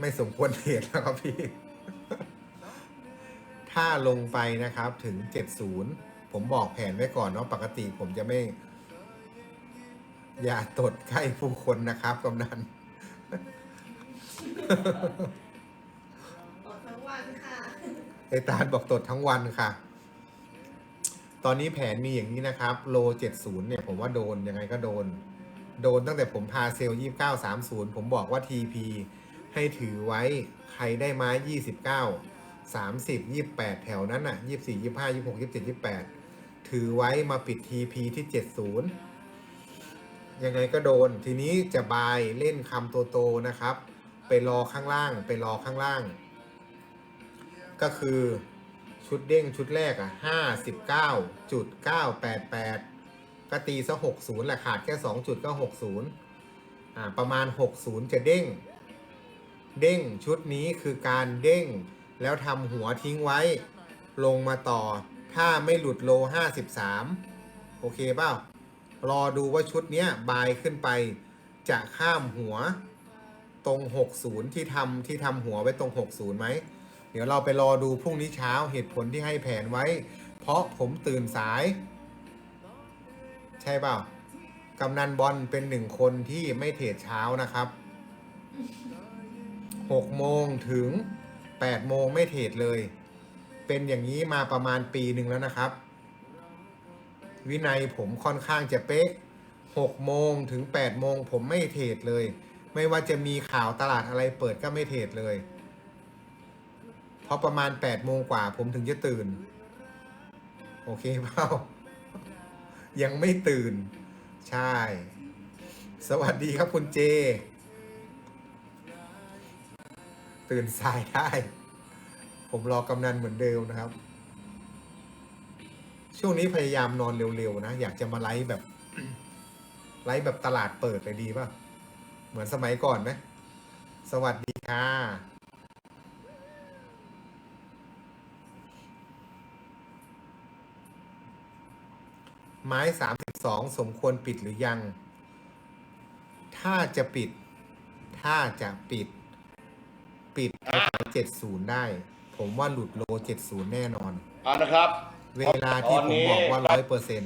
ไม่สมควรเทรดแล้วครับพี่ ถ้าลงไปนะครับถึง 70 ผมบอกแผนไว้ก่อนเนาะปกติผมจะไม่ อย่าตดใกล้ผู้คนนะครับกำนันอดทั้งวันค่ะไอตาลบอกตดทั้งวันค่ะ ตอนนี้แผนมีอย่างนี้นะครับ โล 70 เนี่ย ผมว่าโดนยังไงก็โดน โดนตั้งแต่ผมพาเซลล์29 30 ผมบอกว่า TP ให้ถือไว้ใครได้ไม้29 30 28แปดแถวนั้นน่ะ24 25 26 27 28ถือไว้มาปิด TP ที่70ยังไงก็โดนทีนี้จะบายเล่นคำโตๆนะครับ ไปรอข้างล่างไปรอข้างล่าง ก็คือชุดเด้งชุดแรกอะห้าสิบเก้าจุดเก้าแปดแปดก็ตีซะหกศูนย์แหละขาดแค่สองจุดก็หกศูนย์อ่าประมาณหกศูนย์จะเด้ง เด้งชุดนี้คือการเด้ง แล้วทำหัวทิ้งไว้ ลงมาต่อ ถ้าไม่หลุดโลห้าสิบสามโอเคเปล่ารอดูว่าชุดนี้บายขึ้นไป จะข้ามหัวตรง 60 ที่ทำที่ทำหัวไว้ตรง 60ไหม เดี๋ยวเราไปรอดูพรุ่งนี้เช้าเหตุผลที่ให้แผนไว้ เพราะผมตื่นสาย ใช่เปล่ากำนันบอลเป็นหนึ่งคนที่ไม่เทรดเช้านะครับ 6 โมงถึง 8 โมงไม่เทรดเลย เป็นอย่างนี้มาประมาณปีหนึ่งแล้วนะครับ วินัยผมค่อนข้างจะเป๊ะ 6 โมงถึง 8 โมงผมไม่เทรดเลย ไม่ว่าจะมีข่าวตลาดอะไรเปิดก็ไม่เทรดเลย เพราะประมาณ 8 โมงกว่าผมถึงจะตื่น โอเคเปล่ายังไม่ตื่น ใช่ สวัสดีครับคุณเจ ตื่นสายได้ ผมรอกำนันเหมือนเดิมนะครับ ช่วงนี้พยายามนอนเร็วๆนะ อยากจะมาไลฟ์แบบ ไลฟ์แบบตลาดเปิดเลยดีป่ะ เหมือนสมัยก่อนไหมสวัสดีค่ะไม้สามสิบสองสมควรปิดหรือยัง ถ้าจะปิด ถ้าจะปิด ปิดเจ็ดศูนย์ได้ ผมว่าหลุดโลเจ็ดศูนย์แน่นอน เอานะครับเวลาที่ตอนผมนี้บอกว่าร้อยเปอร์เซ็น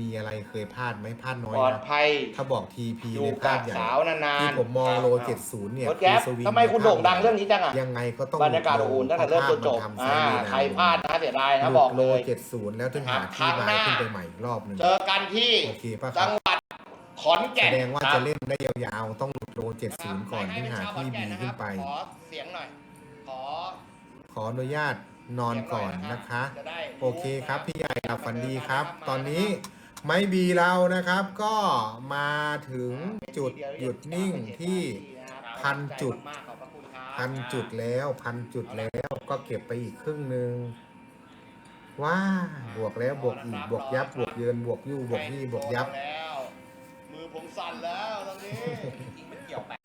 มีอะไรเคยพลาดไหมพลาดน้อยปลอดนะภัย ถ้าบอกทีพีอยู่ในพลากัดบใหญ่สาวนานๆที่ผมมองโลครับเจ็ดศูนย์เนี่ยรถแก๊ปอสวิงทำไมคุณโด่งดังเรื่องนี้จังอะยังไงก็ต้องบรรยากาศอบอุ่นตั้งแต่เริ่มจนจบพอ่าราะภพมันทำไซด์ใครพลาดนะเสียดายนะหบลุอดกโลเลยเจ็ดศูนย์แล้วถึงหาครัที่บมาครั้งหน้าขึ้นไปใหม่อีกรอบหนึ่ง เจอกันที่โอเคป่ะคจัรับงหวัด ขอนแสแก่นดงว่าครับจะเล่นได้ยาวๆ ต้องหลุดโลเจ็ดศูนย์ก่อนถึงหาที่บีขึ้นไป ขอเสียงหน่อย ขอ ขออนุญาตนอนก่อนนะคะจะได้โอเคครับพี่ใหญ่หลับฝันดีครับ ตอนนี้ไม้บีเรานะครับก็มาถึงจุดหยุดนิ่งที่พันจุดพันจุดแล้วพันจุดแล้วก็เก็บไปอีกครึ่งหนึ่งว้าบวกแล้วบวกอีกบวกยับบวกเยินบวกยู่บวกยี่บวกยับแล้วมือ ผมสั่นแล้วตอนนี้จริงมันเกี่ยวแปด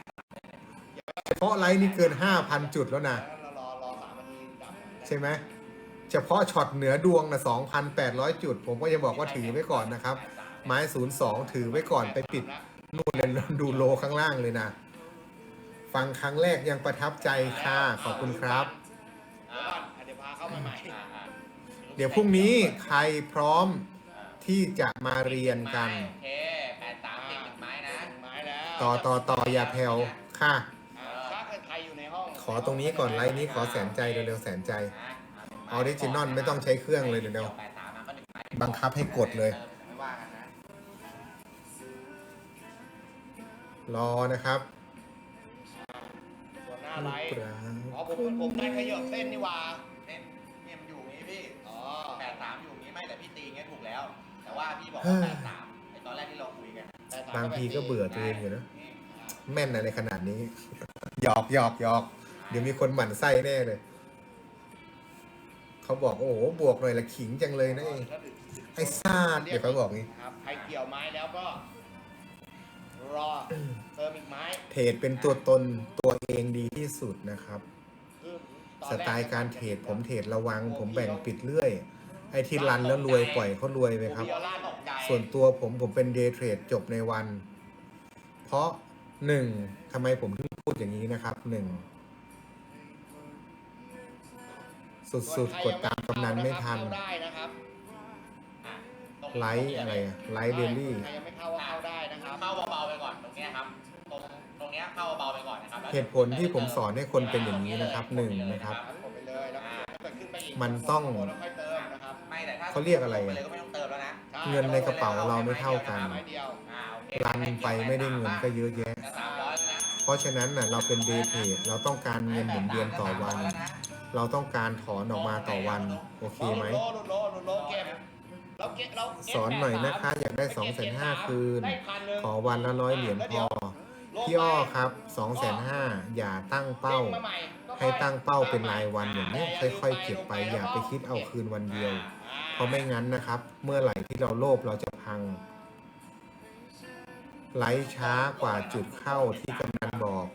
เฉพาะไลน์นี่เกิน 5,000 จุดแล้วนะรอรอสามนาทีดับใช่ไหมเฉพาะช็อตเหนือดวงนะ2,800 จุด ผมก็จะบอกว่าถือไว้ก่อนนะครับ ไม้ 02 ถือไว้ก่อนไปปิดนู่นเลยดูโลข้างล่างเลยนะ ฟังครั้งแรกยังประทับใจค่ะขอบคุณครับ อ่าเดี๋ยวพาเข้ามาใหม่เดี๋ยวพรุ่งนี้ใครพร้อมที่จะมาเรียนกัน โอเค ต่อต่อต่ออย่าแผ่วค่ะอ่าถ้าเกิดใครอยู่ในห้องขอตรงนี้ก่อนไลน์นี้ขอแสนใจเร็วๆแสนใจออริจินอลไม่ต้องใช้เครื่องเลยเดี๋ยวแปดสามมาก็หนึ่งไม้บังคับให้กดเลยไม่ว่ากันนะรอนะครับส่วนหน้าไลท์ปราอ๋อผมผมได้ขยับเส้นนี่หว่าเนี่ยเนี่ยมันอยู่อย่างนี้พี่อ๋อแปดสามอยู่อย่างนี้ไม่แต่พี่ตีอย่างเงี้ยถูกแล้ว แต่ว่าพี่บอกว่าแปดสามไอตอนแรกที่เราคุยกันอะแต่สม บางทีก็เบื่อตัวเองอยู่นะนี่แม่นอะไรขนาดนี้ หยอกหยอกหยอก เดี๋ยวมีคนหมั่นไส้แน่เลย เขาบอกโอ้โห บวกหน่อยละขิงจังเลยนะไอ้ไอ้ซาดเดี๋ยวเขาบอกงี้ครับใครเกี่ยวไม้แล้วก็ รอเติมอีกไม้เทรดเป็นตัวตนตัวเองดีที่สุดนะครับคือตอนสแกไตล์การเทรดผมเทรดระวัง ผมแบ่งปิดเรื่อย ไอ้ที่รันแล้วรวยปล่อยเขารวยไปครับ โอบิโอล่าตกใจส่วนตัวผมผมเป็นเดย์เทรดจบในวัน เพราะหนึ่งทำไมผมถึงพูดอย่างนี้นะครับหนึ่งส่สุวนดใครๆกดตามกำนันไม่ทันเข้าได้นะครับอะตรงไลท์อะไรอะไลท์เดลี่ ใครยังไม่เข้าก็เข้าได้นะครับ เข้าเบาๆไปก่อนตรงเนี้ยครับ ตรงตรงเนี้ยเข้าเบาๆไปก่อนนะครับแล้วเหตุผลที่ผมสอนให้คนเป็นอย่างนี้นะครับหนึ่งนะครับ กดไปเลยแล้วก็ถ้าเกิดขึ้นไปอีกมันต้อง แล้วค่อยเติมนะครับไม่แต่ถ้าเขาเรียกอะไรอะปเลยก็ไม่ ต้องเติมแล้วนะใช่เงินในกระเป๋าเราไม่เท่ากันไม้เดียวอ่าโอเครันไปไม่ได้เงินก็เยอะแยะ สามร้อยแล้วนะเพราะฉะนั้นน่ะเราเป็นเดย์เทรดเราต้องการเงินหมุนเวียนต่อวัน เราต้องการถอนออกมาต่อวัน โอเคไหม โลโลโลโลโลเก็บเราเก็บเราเก็บสอนหน่อยนะคะ อยากได้สองแสนห้าคืน ได้พันหนึ่งขอวันละร้อยเหรียญพอพี่อ้อครับสองแสนห้าอย่าตั้งเป้า ด้งมใหม่ก็ให้ตั้งเป้าเป็นรายวันอย่างนี้ค่อย ๆ เก็บไปอย่าไปคิดเอาคืนวันเดียว เพราะไม่งั้นนะครับ เมื่อไหร่ที่เราโลภเราจะพังไลฟ์ช้ากว่าจุดเข้าที่กำนันบอก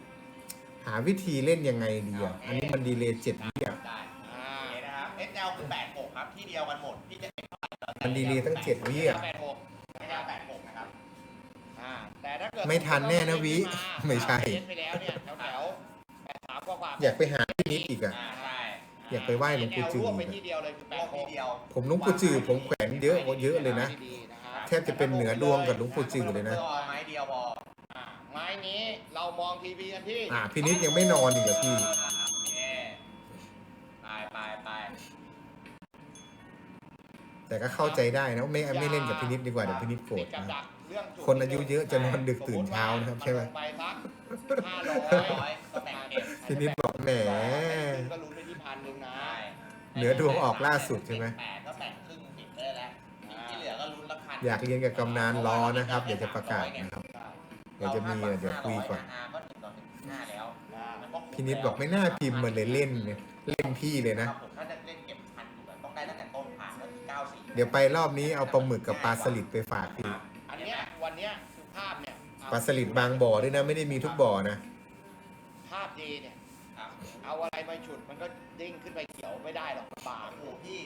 หาวิธีเล่นยังไงดีอะอันนี้มันดีเลย์เจ็ดวิอะได้อ่าโอเคนะครับ SL คือ86ครับที่เดียวกันหมดที่จะมันดีเลย์ตั้งเจ็ดวิอะแปดหก SL 86นะครับอ่าแต่ถ้าเกิดไม่ทันแน่นะวิาไม่ใช่ เล่นไปแล้วเนี่ยแถวแถวแปดสามกว่าๆ อยากไปหาพี่นิดอีกอะ อ่าใช่ อยากไปไหว้หลวงปู่จือ รวบไปที่เดียวเลยคือแปรวดมหทีกเดียวผมหลุงปู่จือผมแขวนเยอะเยอะเลยนะ ดีๆนะครับ แทบจะเป็นเหนือดวงกับหลวงปู่จือเลยนะ ก็เอาไม้เดียวพออ่าไม้นี้เรามองทีวีกันที่อ่าพี่นิดยังไม่นอนอีกเหรอพี่โอเคไปไปไปแต่ก็เข้าใจได้นะไม่ไม่เล่นกับพี่นิดดีกว่าเดี๋ยวพี่นิดโกรธติดกับนะ ดักเรื่องจุดคนอายุเยอะจะนอนดึกตื่นเช้านะครับใช่ไหมนลงไปสักห้าร้อยร้อยก็แบ่งเก็บพี่นิดบอกแหม ก็ลุ้นไปที่ พันหนึ่งนะใช่เหนือดวงออกล่าสุดใช่ไหม แปดก็แบ่งครึ่งสิบได้แล้วที่เหลือก็ลุ้นละพันอยากเรียนกับกำนันรอนะครับเดี๋ยวจะประกาศนะครับ เดี๋ยวจะมีเดี๋ยวคุยก่อน ก็ถึงตอนถึงห้าแล้วมันก็คุ้มพี่นิดบอกไม่น่าพิมพ์มาเลยเล่นเนี่ยเล่นพี่เลยนะผมถ้าจะเล่นเก็บพันอยู่แบบต้องได้ตั้งแต่ต้นผ่านแล้วที่เก้าสี่เดี๋ยวไปรอบนี้เอาปลาหมึกกับปลาสลิดไปฝากพี่อันเนี้ยวันเนี้ยคือภาพเนี่ยปลาสลิดบางบ่อด้วยนะไม่ได้มีทุกบ่อนะ ภาพดีเนี่ยครับ เอาอะไรมาฉุดมันก็ดิ้งขึ้นไปเขียวไม่ได้หรอกบาง โอ้โหพี่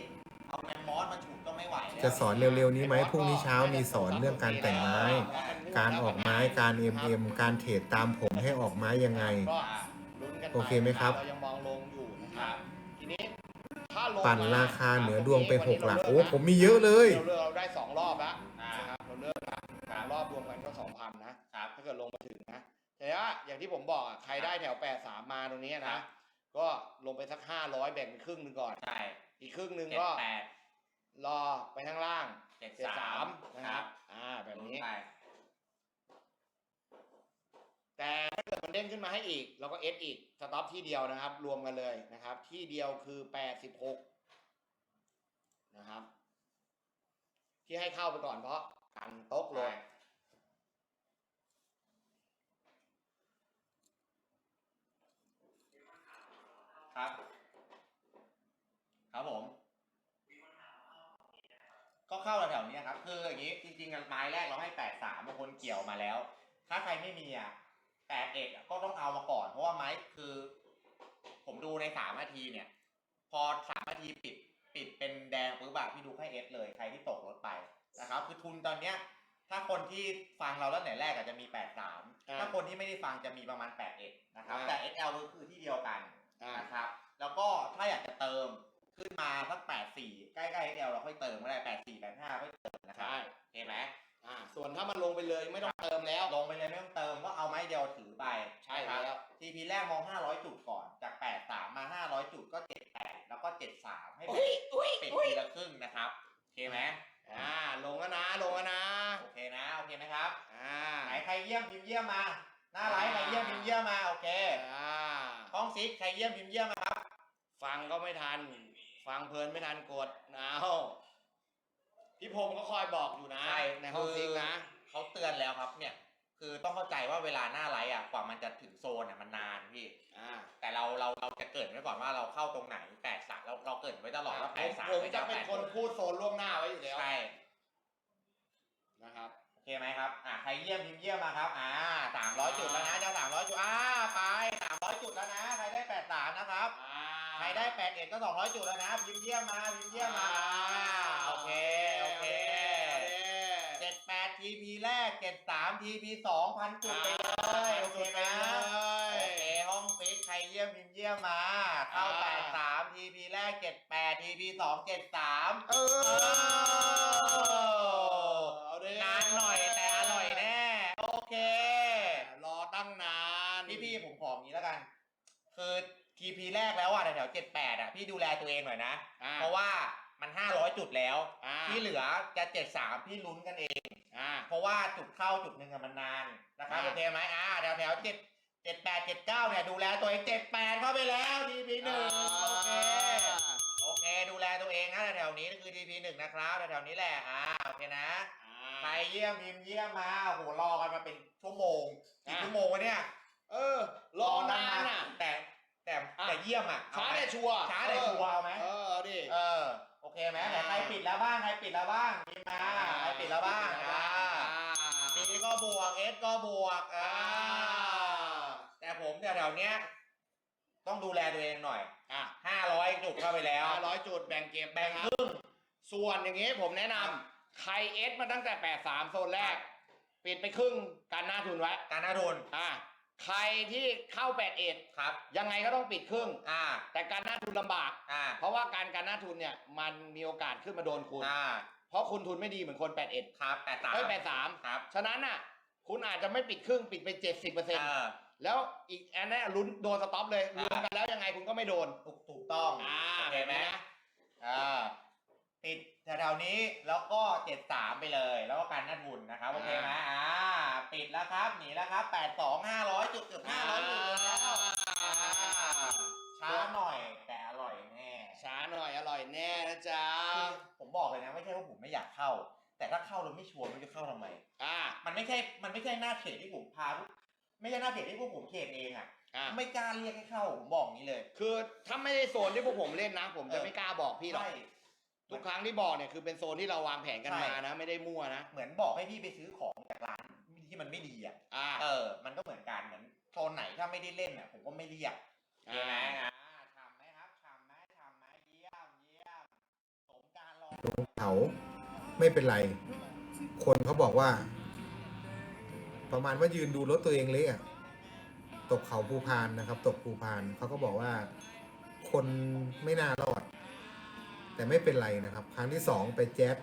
เอาแมมมอสมาฉุดก็ไม่ไหวแล้วจะสอนเร็วๆนี้ไหมพรุ่งนี้เช้ามีสอนเรื่องการแต่งไม้ การออกไม้การ MM การเทรดตามผมให้ออกไม้ยังไง ก็ลุ้นกันปโอเคไหมครับ เรายังมองลงอยู่นะครับทีนี้ถ้าลงปั่นราคาเหนือดวงไปหกหลักวันโอ้นี้ผมมีเยอะเลย เราเลิกเราได้สองรอบแล้วอ่านะครับเราเลิกแล้วสามรอบรวมกันก็สองพันนะ ครับ ถ้าเกิดลงมาถึงนะแต่ว่าอย่างที่ผมบอกอะใครได้แถวแปดสามมาตรงนี้ครันะบ ก็ลงไปสักห้าร้อยแบ่งเป็นครึ่งหนึ่งก่อน ใช่อีกครึ่งหนึ่งเจ็ดก็แปดรอไปข้างล่างเจ็ดเจ็ดสาสามมนะครับ อ่าแบบนี้ ไปแต่ถ้าเกิดมันเด้งขึ้นมาให้อีก เราก็เอสอีกสต็อปที่เดียวนะครับ รวมกันเลยนะครับ ที่เดียวคือแปดสิบหกนะครับ ที่ให้เข้าไปก่อนเพราะกันโต๊ะลง ครับ ครับผมก็เข้าแถวๆนี้ครับ คืออย่างนี้จริงๆไม้แรกเราให้แปดสามบางคนเกี่ยวมาแล้ว ถ้าใครไม่มีอะแปดเอกอะก็ต้องเอามาก่อน เพราะว่าไม้คือ ผมดูในสามนาทีเนี่ย พอสามนาทีปิดปิดเป็นแดงปุ๊บอะพี่ดูให้เอสเลยใครที่ตกรถไปนะครับ คือทุนตอนเนี้ย ถ้าคนที่ฟังเราแล้วไหนแรกอาจจะมีแปดสามอ่าถ้าคนที่ไม่ได้ฟังจะมีประมาณแปดเอ็ดนะครับอ่าแต่ XL ก็คือที่เดียวกัน อ่า นะครับ แล้วก็ถ้าอยากจะเติมขึ้นมาสักแปดสี่ใกล้ๆ XL เราค่อยเติมก็ได้แปดสี่แปดห้าค่อยเติมนะครับใช่ โอเคไหมอ่า ส่วนถ้ามันลงไปเลยไม่ต้องเติมแล้ว ลงไปเลยไม่ต้องเติมก็เอาไม้เดียวถือไปใช่นะครับแล้ว TP แรกมอง500จุดก่อนจาก83มา500จุดก็78แล้วก็73ให้อุ้ยอุ้ยปิดอุ้ยทีละครึ่งนะครับโอเคไหมอ่า ลงแล้วนะ ลงแล้วนะ โอเคนะโอเคไหมครับอ่า ไหนใครเยี่ยมพิมพ์เยี่ยมมาหน้าไลฟ์ใครเยี่ยมพิมพ์เยี่ยมมาโอเค อ่า ห้องซิกใครเยี่ยมพิมพ์เยี่ยมมาครับ ฟังก็ไม่ทัน ฟังเพลินไม่ทันกดเอาพี่พงศ์ก็คอยบอกอยู่นะ ใช่ในห้องซิงค์นะ เขาเตือนแล้วครับเนี่ย คือต้องเข้าใจว่าเวลาหน้าไลฟ์อะกว่ามันจะถึงโซนอะมันนานพี่อ่าแต่เราเราเราจะเกริดไว้ก่อนว่าเราเข้าตรงไหนแปดสามเราเราเกริดไว้ตลอดว่าผแปมดสามผมจะเป็นคนพูดโซนล่วงหน้าไว้อยู่แล้วใช่นะครับโอ เคไหมครับ อ่าใครเยี่ยมพิมพ์เยี่ยมมาครับ อ่าสามร้อยจุดแล้วนะเจ้าสามร้อยจุด อ่า ไปสามร้อยจุดแล้วนะ ใครได้แปดสามนะครับอ่าใครได้แปดเอ็ดก็สองร้อยจุดแล้วนะ พิมพ์เยี่ยมมา พิมพ์เยี่ยมมาอ่าโอเค โอเคเจ็ดแปดทีพีแรกเจ็ดสามทีพีสองพันจุดไปเลยโอเคไหมโอเครเยี่ยมพิมพ์เยี่ยมมา เข้าอ่าแปดสามทีพีแรกเจ็ดแปดทีพีสองเจ็ดสามเออเอาดิ นานหน่อยแต่อร่อยแน่ โอเค รอตั้งนาน พี่พี่ผมขออย่างนี้แล้วกัน คือทีพีแรกแล้วอะแถวเจ็ดแปดอะพี่ดูแลตัวเองหน่อยนะ อ่า เพราะว่ามันห้าร้อยจุดแล้ว อ่าที่เหลือจะเจ็ดสามพี่ลุ้นกันเอง อ่า เพราะว่าจุดเข้าจุดหนึ่งอะมันนานนะครับอ่า โอเคไหมอ่าแถวแถวเจ็ดเจ็ดแปดเจ็ดเก้าเนี่ยดูแลตัวเองเจ็ดแปดเข้าไปแล้วทีพีหนึ่งโอเคโอเค ดูแลตัวเองนะแถวๆนี้คือ TP หนึ่งนะครับแถวๆนี้แหละอ่าโอเคนะ ใครเยี่ยมพิมพ์เยี่ยมมาโอ้โหรอกันมาเป็นชั่วโมงกี่อะ ชั่วโมงวะเนี่ย เออ รอนานอะ แต่ แต่อะ แต่เยี่ยมอะช้าเอไหมแต่ชัวร์ช้าแต่ชัวร์เอาไหมเออเอาดิ เออโอเคไหมแต่ใครปิดแล้วบ้างใครปิดแล้วบ้างพิมพ์มาใครปิดแล้วบ้างอ่า B ก็บวก S ก็บวกอ่าแต่ผมแถวๆเนี้ยต้องดูแลตัวเองหน่อย อะห้าร้อยจุดเข้าไปแล้วห้าร้อยจุดแบ่งเก็บแบ่งนะครึ่งส่วนอย่างงี้ผมแนะนำใครเอสมาตั้งแต่แปดสามโซนแรก ปิดไปครึ่งการหน้าทุนไว้ การหน้าทุน อะ ใครที่เข้าแปดเอ็ดครับ ยังไงก็ต้องปิดครึ่ง อ่า แต่การหน้าทุนลำบาก อ่า เพราะว่าการการหน้าทุนเนี่ยมันมีโอกาสขึ้นมาโดนคุณ อ่า เพราะคุณทุนไม่ดีเหมือนคนแปดเอ็ดครับแปดสามเอ้ยแปดสามครับฉะนั้นน่ะ คุณอาจจะไม่ปิดครึ่งปิดไปเจ็ดสิบเปอร์เซ็นต์อ่าแล้วอีกอันนี้ลุ้นโดนสต็อปเลยอ่ารวมกันแล้วยังไงคุณก็ไม่โดน ถูกถูกต้องอ่าโอเคไหมเห็นไหมอ่า ติดแถวๆนี้แล้วก็เจ็ดสามไปเลย แล้วก็การหน้าทุนนะครับโอเคไหมอ่าปิดแล้วครับหนีแล้วครับแปดสองห้าร้อยจุดเกือบห้าร้อยจุดแล้วอ่าช้าหน่อยแต่อร่อยแน่ช้าหน่อยอร่อยแน่นะจ๊ะคือผมบอกเลยนะไม่ใช่ว่าผมไม่อยากเข้า แต่ถ้าเข้าแล้วไม่ชัวร์มันจะเข้าทำไมอ่ามันไม่ใช่มันไม่ใช่หน้าเขตที่ผมพาพวกไม่ใช่หน้าเขตที่พวกผมเขตเองอะอ่าไม่กล้าเรียกให้เข้าผมบอกอย่างนี้เลย คือถ้าไม่ได้โซนที่พวกผมเล่นนะ ผมจะเออไม่กล้าบอกพี่หรอกใช่ ทุกครั้งที่บอกเนี่ยคือเป็นโซนที่เราวางแผนกันใช่มานะ ไม่ได้มั่วนะ เหมือนบอกให้พี่ไปซื้อของจากร้านที่มันไม่ดีอะอ่าเออ มันก็เหมือนกันเหมือนโซนไหนถ้าไม่ได้เล่นอะผมก็ไม่เรียกอ่าใช่ไหมอ่าทำไหมครับทำไหมทำไหมเยี่ยมเยี่ยมสมการรอลงเขาไม่เป็นไร คนเขาบอกว่า ประมาณว่ายืนดูรถตัวเองเละอะตกเขาภูพานนะครับ ตกภูพานเขาก็บอกว่า คนไม่น่ารอด แต่ไม่เป็นไรนะครับ ครั้งที่สองไปแจ๊ส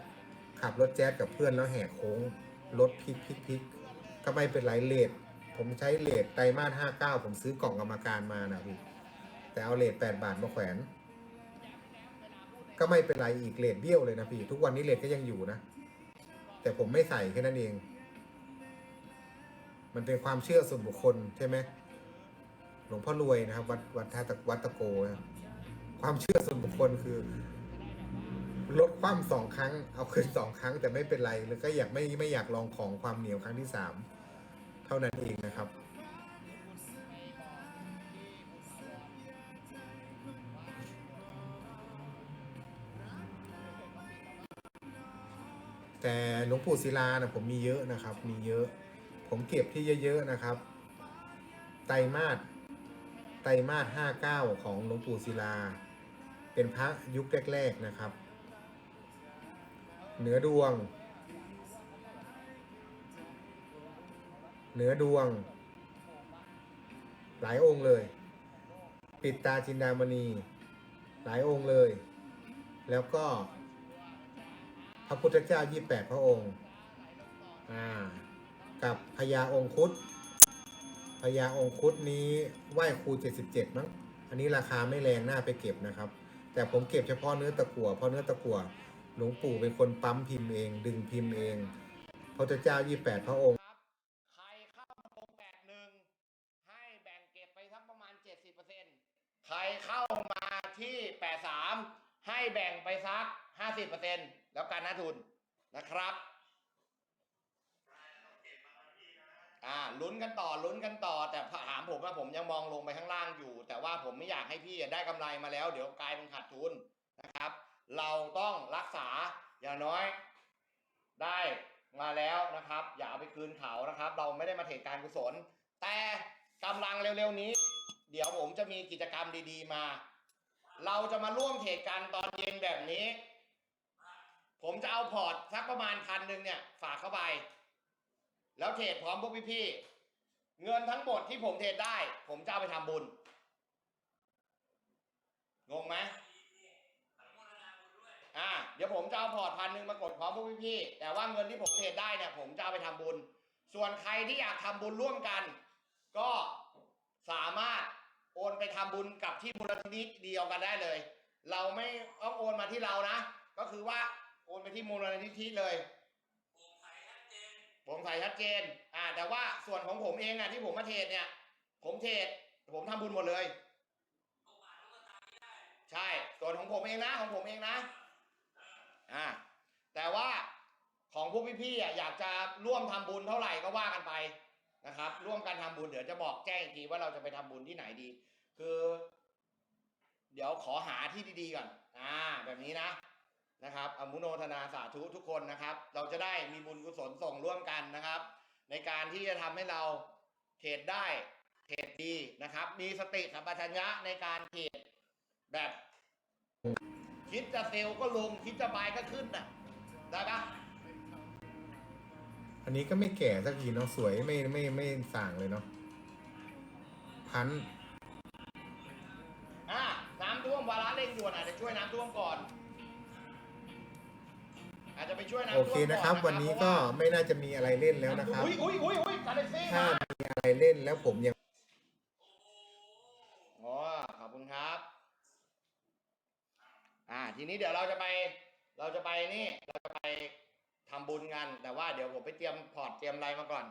ขับรถแจ๊สกับเพื่อนแล้วแหกโค้งรถพลิกพลิกพลิกก็ไม่เป็นไรเลทผมใช้เลทไตรมาสห้าเก้าผมซื้อกล่องกรรมการมานะพี่แต่เอาเลทแปดบาทมาแขวน ก็ไม่เป็นไรอีกเลทเบี้ยวเลยนะพี่ทุกวันนี้เลทก็ยังอยู่นะ แต่ผมไม่ใส่แค่นั้นเอง มันเป็นความเชื่อส่วนบุคคลใช่ไหมหลวงพ่อรวยนะครับ วัดวัดท่าตะวัดตะโกนะครับความเชื่อส่วนบุคคลคือ ลดความสองครั้ง เอาขึ้นสองครั้งแต่ไม่เป็นไรแล้วก็อยากไม่ไม่อยากลองของความเหนียวครั้งที่สามเท่านั้นเองนะครับ แต่หลวงปู่ศิลานะผมมีเยอะนะครับ มีเยอะ ผมเก็บที่เยอะๆนะครับ ไตรมาสไตรมาสห้าเก้าของหลวงปู่ศิลา เป็นพระยุคแรก ๆ นะครับ เหนือดวง เหนือดวง หลายองค์เลย ปิดตาจินดามณี หลายองค์เลย แล้วก็ พระพุทธเจ้า 28 พระองค์ อ่า กับพญาองคุดพญาองคุดนี้ไหว้ครู 77 มั้ง อันนี้ราคาไม่แรงน่าไปเก็บนะครับ แต่ผมเก็บเฉพาะเนื้อตะกั่วเพราะเนื้อตะกั่ว หลวงปู่เป็นคนปั๊มพิมพ์เอง ดึงพิมพ์เอง พระพุทธเจ้า28พระองค์ครับ ใครเข้ามาตรงแปดหนึ่งให้แบ่งเก็บไปสักประมาณ70%ใครเข้ามาที่83ให้แบ่งไปสัก50%แล้วการหน้าทุนนะครับอ่าลุ้นกันต่อลุ้นกันต่อ แต่ถามผมว่าผมยังมองลงไปข้างล่างอยู่ แต่ว่าผมไม่อยากให้พี่ได้กำไรมาแล้ว เดี๋ยวกลายเป็นขาดทุน เราต้องรักษาอย่างน้อยได้มาแล้วนะครับ อย่าเอาไปคืนเขานะครับ เราไม่ได้มาเทรดการกุศล แต่กำลังเร็วๆนี้ เดี๋ยวผมจะมีกิจกรรมดีๆมา เราจะมาร่วมเทรดกันตอนเย็นแบบนี้ ผมจะเอาพอร์ตสักประมาณพันหนึ่งเนี่ยฝากเข้าไป แล้วเทรดพร้อมพวกพี่ๆเงินทั้งหมดที่ผมเทรดได้ ผมจะเอาไปทำบุญงงไหม อ่าเดี๋ยวผมจะเอาพอร์ตพันหนึ่งมากดพร้อมพวกพี่ๆแต่ว่าเงินที่ผมเทรดได้เนี่ยผมจะเอาไปทำบุญ ส่วนใครที่อยากทำบุญร่วมกัน ก็สามารถโอนไปทำบุญกับที่มูลนิธิเดียวกันได้เลย เราไม่ต้องโอนมาที่เรานะ ก็คือว่าโอนไปที่มูลนิธิเลยโปร่งใสชัดเจนอ่า แต่ว่าส่วนของผมเองอะที่ผมมาเทรดเนี่ย ผมเทรดผมทำบุญหมดเลยใช่ส่วนของผมเองนะของผมเองนะ อ่าแต่ว่าของพวกพี่ๆอะอยากจะร่วมทำบุญเท่าไหร่ก็ว่ากันไปนะครับ ร่วมกันทำบุญเดี๋ยวจะบอกแจ้งอีกทีว่าเราจะไปทำบุญที่ไหนดี คือ เดี๋ยวขอหาที่ดีๆก่อนอ่า แบบนี้นะนะครับอนุโมทนาสาธุทุกคนนะครับ เราจะได้มีบุญกุศลส่งร่วมกันนะครับ ในการที่จะทำให้เราเทรดได้เทรดดีนะครับ มีสติสัมปชัญญะในการเทรดแบบ คิดจะเซลล์ก็ลง คิดจะบายก็ขึ้นน่ะ ได้ปะอันนี้ก็ไม่แก่สักทีเนาะสวยไม่ไม่ไม่ส่างเลยเนาะพันอ่าน้ำท่วมวาระเร่งด่วนอาจจะช่วยน้ำท่วมก่อน อาจจะไปช่วยน้ำโอท่วมเคก่อนนะครับ วันนี้ก็ไม่น่าจะมีอะไรเล่นแล้วนะครับ อุ้ยอุ้ยอุ้ยอุ้ยคาเดซี่ถ้ามามีอะไรเล่นแล้วผมยัง อ๋อขอบคุณครับ อ่า ที นี้เดี๋ยวเราจะไป เราจะไปนี่ เราจะไปทำบุญกัน แต่ว่าเดี๋ยวผมไปเตรียมพอร์ตเตรียมอะไรมาก่อน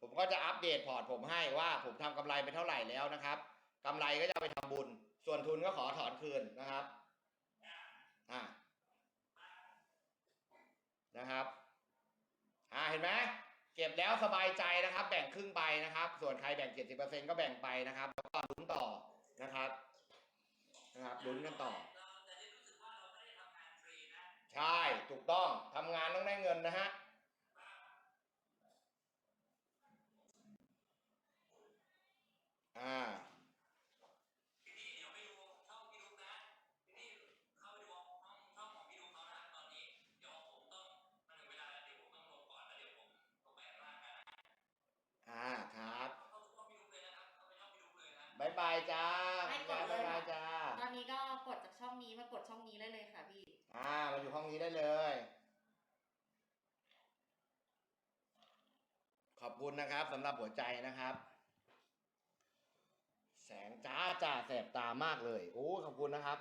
ผมก็จะอัปเดตพอร์ตผมให้ว่าผมทำกำไรไปเท่าไหร่แล้วนะครับกำไรก็จะไปทำบุญ ส่วนทุนก็ขอถอนคืนนะครับ อ่า นะครับ อ่า เห็นไหมเก็บแล้วสบายใจนะครับ แบ่งครึ่งใบนะครับ ส่วนใครแบ่ง70%ก็แบ่งไปนะครับ แล้วก็ลุ้นต่อนะครับ นะครับลุ้นกันต่อ ใช่ถูกต้องทำงานต้องได้เงินนะฮะอ่าอ่าครับบายบายจ้าให้กดบายเลยบายจ้าตอ นนี้ก็กดจากช่องนี้มากดช่องนี้ได้เลยค่ะพี่ อ่ามาอยู่ห้องนี้ได้เลย ขอบคุณนะครับสำหรับหัวใจนะครับ แสงจ้าจ้าแสบตามากเลย โอ้ ขอบคุณนะครับ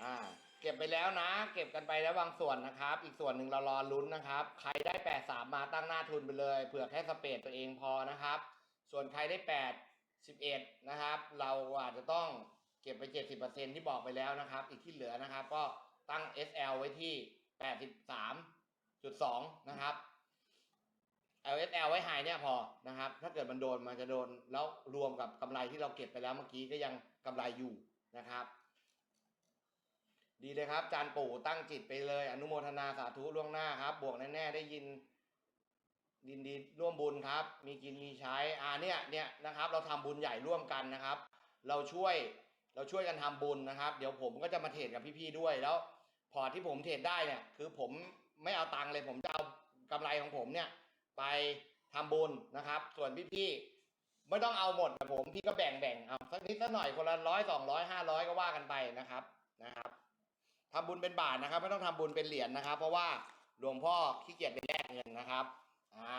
อ่า เก็บไปแล้วนะ เก็บกันไปแล้วบางส่วนนะครับ อีกส่วนหนึ่งเรารอลุ้นนะครับ ใครได้แปดสามมาตั้งหน้าทุนไปเลย เผื่อแค่สเปดตัวเองพอนะครับ ส่วนใครได้แปด สิบเอ็ดนะครับ เราอาจจะต้องเก็บไปเจ็ดสิบเปอร์เซ็นที่บอกไปแล้วนะครับ อีกที่เหลือนะครับ ก็ตั้ง SL ไว้ที่แปดสิบสามจุดสองนะครับ LSL ไว้หายเนี่ยพอนะครับ ถ้าเกิดมันโดนมันจะโดนแล้วรวมกับกำไรที่เราเก็บไปแล้วเมื่อกี้ก็ยังกำไรอยู่นะครับ ดีเลยครับ จานปู่ตั้งจิตไปเลย อนุโมทนาสาธุล่วงหน้าครับ บวกแน่ๆได้ยิน ดินดีร่วมบุญครับ มีกินมีใช้อ่าเนี่ยเนี่ยนะครับ เราทำบุญใหญ่ร่วมกันนะครับ เราช่วยเราช่วยกันทำบุญนะครับ เดี๋ยวผมก็จะมาเทรดกับพี่ๆด้วยแล้ว พอที่ผมเทรดได้เนี่ยคือผมไม่เอาตังค์เลยผมจะเอากำไรของผมเนี่ย ไปทำบุญนะครับ ส่วนพี่ๆไม่ต้องเอาหมดแบบผมพี่ก็แบ่งแบ่งเอาสักนิดสักหน่อยคนละร้อยสองร้อยห้าร้อยก็ว่ากันไปนะครับนะครับทำบุญเป็นบาทนะครับ ไม่ต้องทำบุญเป็นเหรียญนะครับ เพราะว่าหลวงพ่อขี้เกียจไปแลกเงินนะครับ อ่า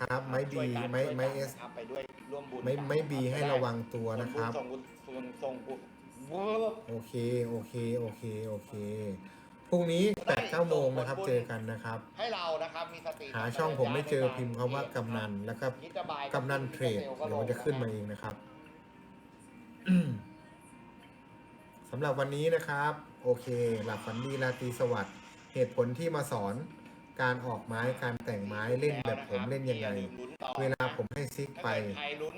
ครับ ไม้ช่บีวยกันไม้ช่วยกันไม้เอสนะครับไปด้วยร่วมบุญไม่กันไม่บีคบให้จได้ระวังตัวนะครับ ส่งบุญส่งส่งบุญโอเค โอเค โอเค โอเค พรุ่งนี้แปดเก้าโมงนะครับ เจอกันนะครับ ให้เรานะครับมีสติหาช่องผมไม่เจอพิมพ์คำว่ากำนันแล้วก็คิดจะบายกำนันเทรดเดี๋ยวมันจะขึ้นมาเองนะครับ สำหรับวันนี้นะครับ โอเค หลับฝันดีราตรีสวัสดิ์เหตุผลที่มาสอน การออกไม้การแต่งไม้เล่นแบบผมเล่นยังไง เวลาผมให้ซิกไป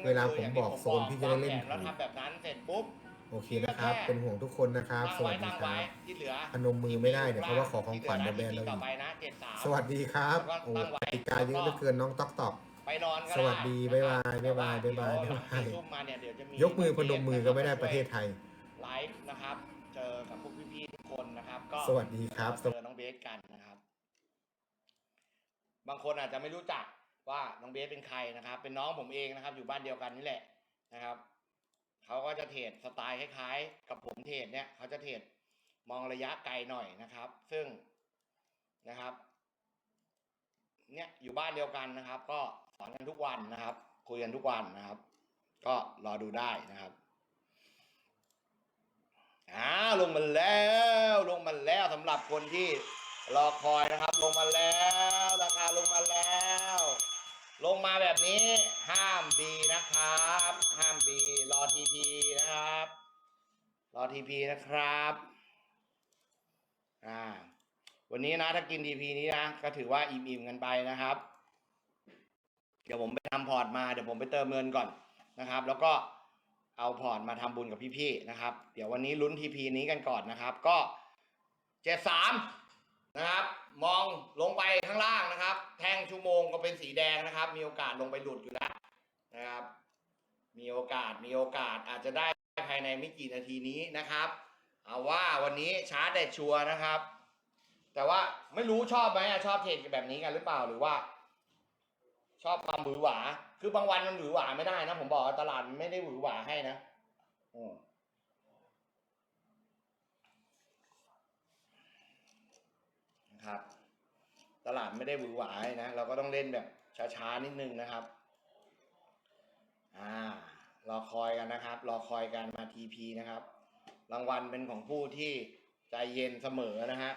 เวลาผมบอกโซนพี่จะได้เล่นแล้วถูกทำแบบนั้นเสร็จปุ๊บโอเคนะครับ เป็นห่วงทุกคนนะครับ สวัสดีตั้งคไว้รับที่เหลือพนมมือไม่ได้เดี๋ยวเขาว่าขอของขวัญเดี๋ยวแบนเราต่อีอกไปนะเจ็ดสามสวัสดีครับ โอ้กติกาเยอะเหลือเกินน้องต๊อกตอกไปนอนก็สวัสดีไบ๊ายบายบ๊ายบายแต่ว่บ๊ายบายเดี๋วบ๊ายบายหลังสี่ทุ่มมาเนี่ยเดี๋ยวจะมียกมือพนมมือก็ไม่ได้ประเทศไทย ไลฟ์นะครับ เจอกับพวกพี่ๆทุกคนนะครับ ก็สวัสดีครับเจอน้องเบสกันนะครับ บางคนอาจจะไม่รู้จักว่าน้องเบสเป็นใครนะครับ เป็นน้องผมเองนะครับ อยู่บ้านเดียวกันนี่แหละนะครับเขาก็จะเทรดสไตล์คล้ายๆ กับผมเทรดเนี่ยเขาจะเทรดมองระยะไกลหน่อยนะครับ ซึ่งนะครับ เนี่ยอยู่บ้านเดียวกันนะครับ ก็สอนกันทุกวันนะครับ คุยกันทุกวันนะครับ ก็รอดูได้นะครับอ่าลงมาแล้วลงมาแล้วสำหรับคนที่ รอคอยนะครับ ลงมาแล้วราคาลงมาแล้ว ลงมาแบบนี้ห้ามบีนะครับ ห้ามบีรอทีพีนะครับ รอทีพีนะครับอ่าวันนี้นะถ้ากินทีพีนี้นะก็ถือว่าอิ่มๆกันไปนะครับ เดี๋ยวผมไปทำพอร์ตมาเดี๋ยวผมไปเติมเงินก่อนนะครับ แล้วก็เอาพอร์ตมาทำบุญกับพี่ๆนะครับ เดี๋ยววันนี้ลุ้นทีพีนี้กันก่อนนะครับ ก็เจ็ดสาม นะครับ มองลงไปข้างล่างนะครับ แท่งชั่วโมงก็เป็นสีแดงนะครับ มีโอกาสลงไปหลุดอยู่แล้วนะครับ มีโอกาสมีโอกาสอาจจะได้ภายในไม่กี่นาทีนี้นะครับ เอาว่าวันนี้ชาร์จได้ชัวร์นะครับ แต่ว่าไม่รู้ชอบไหมชอบเทรดแบบนี้กันหรือเปล่าหรือว่า ชอบความหวือหวา คือบางวันมันหวือหวาไม่ได้นะ ผมบอกตลาดไม่ได้หวือหวาให้นะอืม นะครับ ตลาดไม่ได้หวือหวายนะ เราก็ต้องเล่นแบบช้าๆนิดนึงนะครับอ่ารอคอยกันนะครับ รอคอยกันมาทีพีนะครับ รางวัลเป็นของผู้ที่ใจเย็นเสมอนะฮะ